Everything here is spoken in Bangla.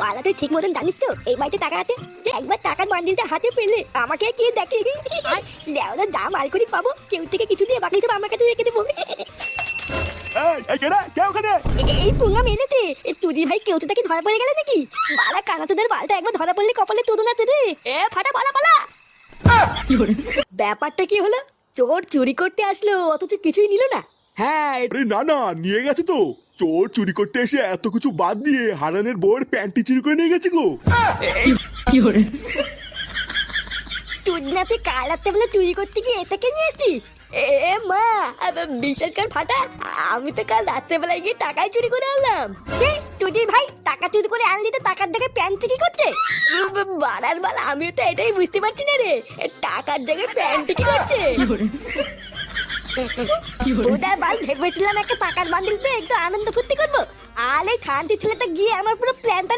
পালা তুই ঠিক মতন জানিস তো? এই বাড়িতে টাকা আছে? যে একবার টাকার বান্ডিলটা হাতে পেলে। আমাকে কে দেখে? লেওরা যা মাল করি পাবো কেউ থেকে কিছু দিয়ে বাকি সব আমার কাছে রেখে দেবো। এই এই কেডা কে ওখানে? এই পুঙ্গা মেনেছে তুদি ভাই কেউ তো তাকে ধরা পড়ে গেল নাকি? বালা কানা তোদের বালটা একবার ধরা পড়লে কপালে তুদু না রে। এ ফাটা ব্যাপারটা কি হলো? চোর চুরি করতে আসলো অথচ কিছুই নিল না। হ্যাঁ আরে না না নিয়ে গেছে তো। চোর চুরি করতে এসে এত কিছু বাদ দিয়ে হারানের বউয়ের প্যান্টি চুরি করে নিয়ে গেছে গো। চুদনাতে কাল রাত্রে বেলা চুরি করতে গিয়ে এটাকে নিয়ে এসছিস? এ মা বিশ্বাস কর ফাটা আমি তো কাল রাত্রেবেলায় গিয়ে টাকাই চুরি করে আনলাম। তুই ভাই টাকা চুরি করে আনলি তো টাকার দেখে প্যান্ট কি করছে ব- ব- বাড়ার বাল আমিও তো এটাই বুঝতে পারছি না রে। টাকার জায়গায় প্যান্ট কি করছে? বোধহয় বাল ভেবেছিলাম একটা পাকার বান্ডিল একটু আনন্দ ফুর্তি করব। আর আলে খান্তি ছেলেটা গিয়ে আমার পুরো প্ল্যানটারই গা